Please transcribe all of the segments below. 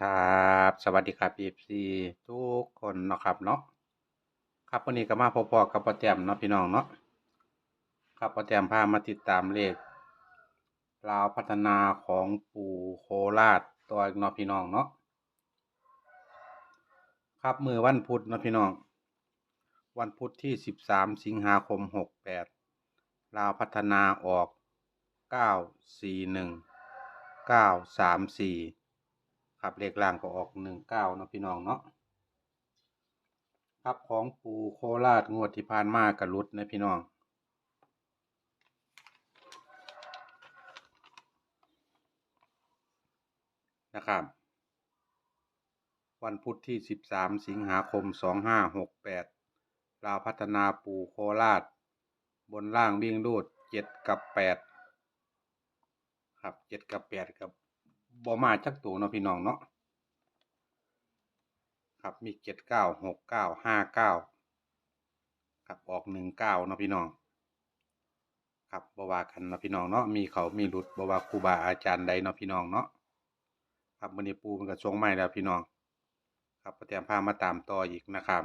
ครับสวัสดีครับ FC ทุกคนเนาะครับเนาะครับวันนี้ก็มาพบๆกับป้าแต้มเนาะพี่น้องเนาะครับป้าแต้มพามาติดตามเลขลาวพัฒนาของปู่โคราชตัวเนาะพี่น้องเนาะครับมือวันพุธเนาะพี่น้อง วันพุธที่13สิงหาคม68ลาวพัฒนาออก941 934 ครับเลขล่างก็ออกหนึ่งเก้าเนาะพี่น้องเนาะครับของปูโคราชงวดที่ผ่านมากับรุดนะพี่น้อง นะครับ วันพุธที่สิบสามสิงหาคมสองห้าหกแปดลาวพัฒนาปูโคราช บนล่างวิ่งรูดเจ็ดกับแปดครับเจ็ดกับแปดกับ บอมาจักตัวเนาะพี่น้องเนาะครับมีเจ็ดเก้าหกเก้าห้าเก้าครับออกหนึ่งเก้าเนาะพี่น้อง ครับบวากันเนาะพี่น้องเนาะมีเขามีรุดบวาครูบาอาจารย์ใดเนาะพี่น้องเนาะครับวันนี้ปูมันก็ทรงใหม่แล้วพี่น้อง ครับประเตรียมพามาตามต่ออีกนะครับ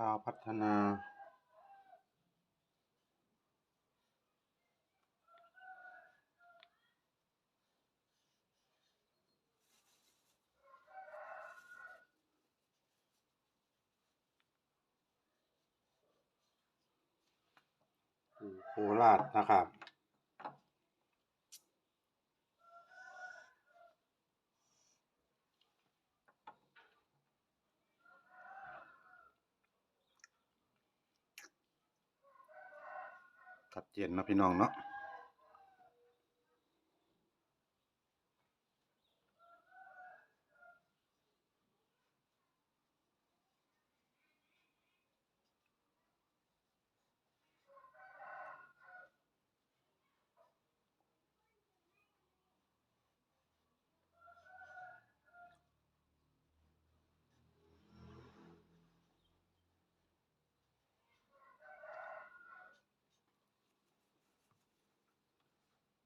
ลาวพัฒนาโคราชนะครับ ชัดเจนนะพี่น้องเนาะ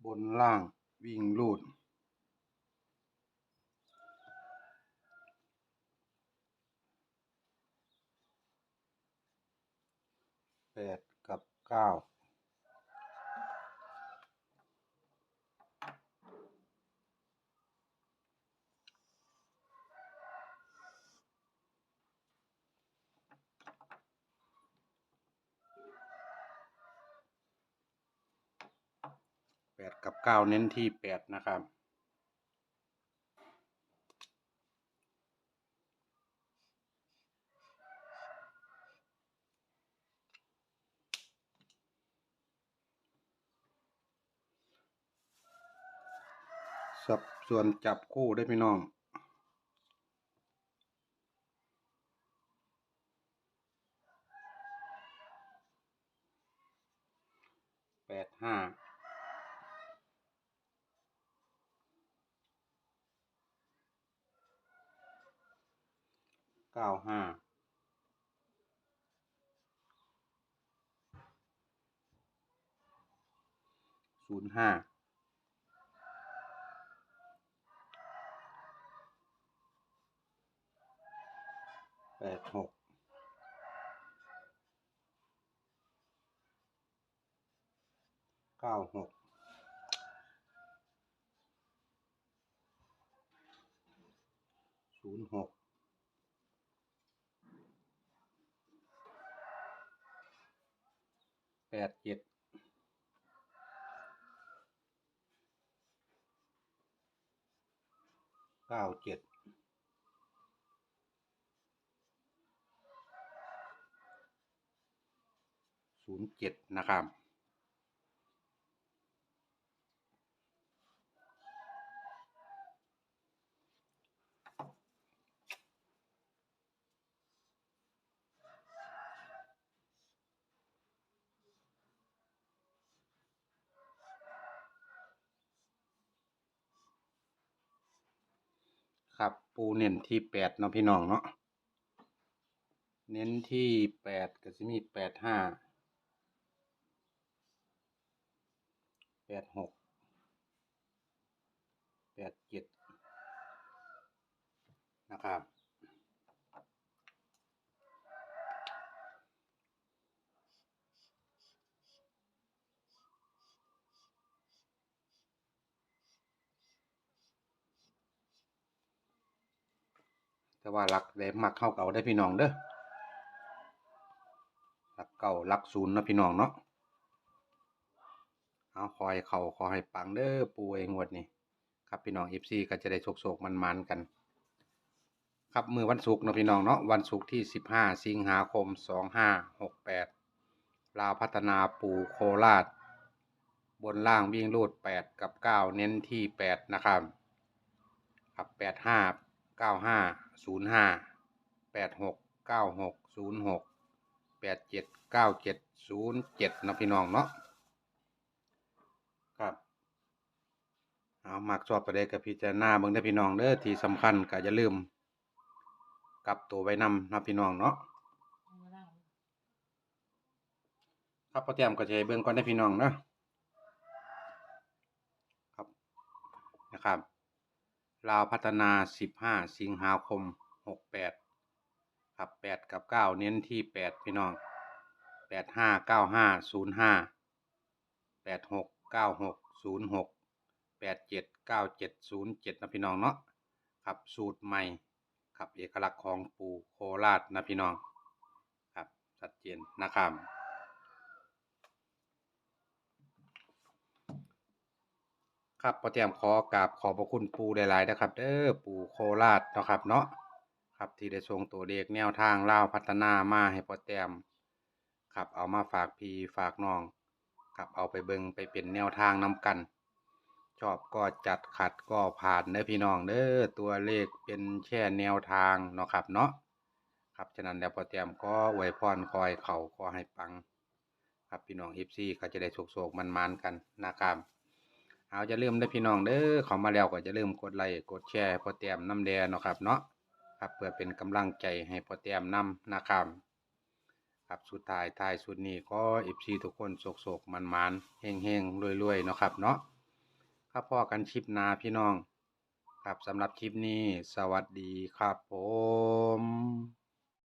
บนล่างวิ่งลูด แปดกับเก้า กับเก้าเน้นที่แปดนะครับ สับส่วนจับคู่ได้พี่น้องแปดห้า เก้าห้าศูนย์ห้าแปดหกเเก้าหกศูนย์หก แปดเจ็ดเก้าเจ็ดศูนย์เจ็ดนะครับ ครับ ปูเน้นที่แปดเนาะพี่น้องเนาะเน้นที่แปดก็จะมีแปดห้าแปดหกแปดเจ็ดนะครับ แต่ว่ารักได้มักเข้าเก่าได้พี่น้องเด้อรักเก่ารักศูนย์นะพี่น้องเนาะเอาคอยเขาขอให้ปังเด้อปูเองวดนี้ครับพี่น้องเอฟซีก็จะได้โศกๆมันๆกัน ครับมือวันศุกร์นะพี่น้องเนาะวันศุกร์ที่สิบห้าสิงหาคมสองห้าหกแปดลาวพัฒนาปูโคราช บนล่างวิ่งรูดแปดกับเก้าเน้นที่แปดนะครับ ครับแปดห้า เก้าห้าศูนย์ห้าแปดหกเก้าหกศูนย์หกแปดเจ็ดเก้าเจ็ดศูนย์เจ็ดนะพี่น้องเนาะครับเอามักชอบประเด็กับพิจารณาเบิ่งได้พี่น้องเด้อที่สำคัญก็อย่าลืมกลับตัวไว้นำนะพี่น้องเนาะครับพอเตรียมก็จะให้เบิ่งก่อนได้พี่น้องเนาะครับนะครับ ลาวพัฒนา 15 สิงหาคม 68 ครับ 8 กับ 9 เน้นที่ 8 พี่น้อง 85 95 05 86 96 06 87 97 07 นะพี่น้องเนาะครับสูตรใหม่ครับเอกลักษณ์ของปูโคราชนะพี่น้อง ครับชัดเจนนะครับ ครับพอเตรียมขอกราบขอบพระคุณปูหลายๆนะครับเด้อปูโคราชเนาะครับเนาะครับที่ได้ส่งตัวเลขแนวทางเล่าวพัฒนามาให้พอเตรียมครับเอามาฝากพี่ฝากน้องครับเอาไปเบิงไปเป็นแนวทางนำกัน ชอบก็จัดขัดก็ผ่านเด้อพี่น้องเด้อตัวเลขเป็นแค่แนวทางเนาะครับเนาะครับฉะนั้นแล้วพอเตรียมก็อวยพรคอยเขาขอให้ปัง ครับพี่น้องเอฟซีก็จะได้โศกๆมันๆกันนะครับ เอาจะลืมได้พี่น้องเด้อเขามาแล้วก็จะลืมกดไลค์กดแชร์พอเตรียมน้ำแดงเนาะครับเนาะครับเพื่อเป็นกำลังใจให้พอเตรียมนำนะครับครับสุดท้ายท้ายสุดนี้ก็เอฟซีทุกคนโศกๆมันๆเฮงๆรวยๆเนาะครับเนาะครับพอกันชิปนาพี่น้อง ครับสำหรับคลิปนี้ สวัสดีครับผม